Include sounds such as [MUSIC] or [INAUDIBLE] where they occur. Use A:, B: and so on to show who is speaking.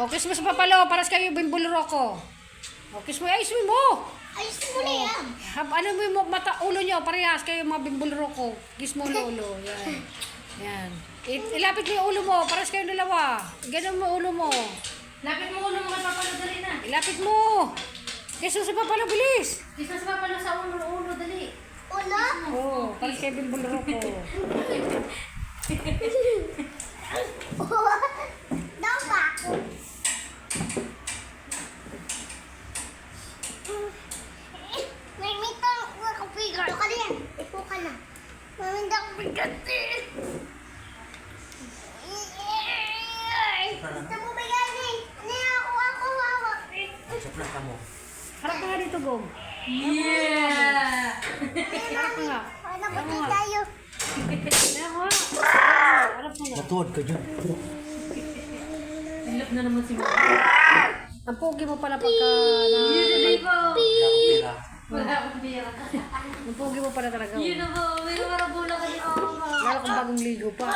A: O, kiss mo sa papalo, paras kayo bimbuluro ko. O, kiss mo, ay, kiss mo.
B: Ayos mo na yan.
A: Hab, ano mo yung mata, ulo nyo, parehas kayo mga bimbuluro ko. Kiss mo ulo, yan. Yan. I- ilapit mo yung ulo mo, paras kayo dalawa. Ganun mo ulo mo.
C: Lapit mo ulo mo kay Papalo, dali na.
A: Ilapit mo. Kiss mo sa papalo, bilis.
C: Isa sa Papalo sa ulo, ulo, dali.
B: Ulo?
A: Oo, oh, paras kayo bimbuluro ko. [LAUGHS]
B: Daw ba ako? May mito ako figure. Ito ka na yan. Ito ka na. Bigati. Gusto mo ba yan eh? Ano? Ako, ako, ako.
D: Soplan ka mo.
A: Harap ka nga dito, Gom.
C: Yeah!
A: Harap ka nga.
B: Ano ba di tayo?
A: Harap ka nga.
D: Matuwad ka dyan.
C: Nilap na naman si Mama.
A: Ang pogi mo pala pagka
C: po.
D: Wala akong pera.
A: Ang pogi mo pala talaga.
C: Yun na
A: wala kang bagong ligo pa.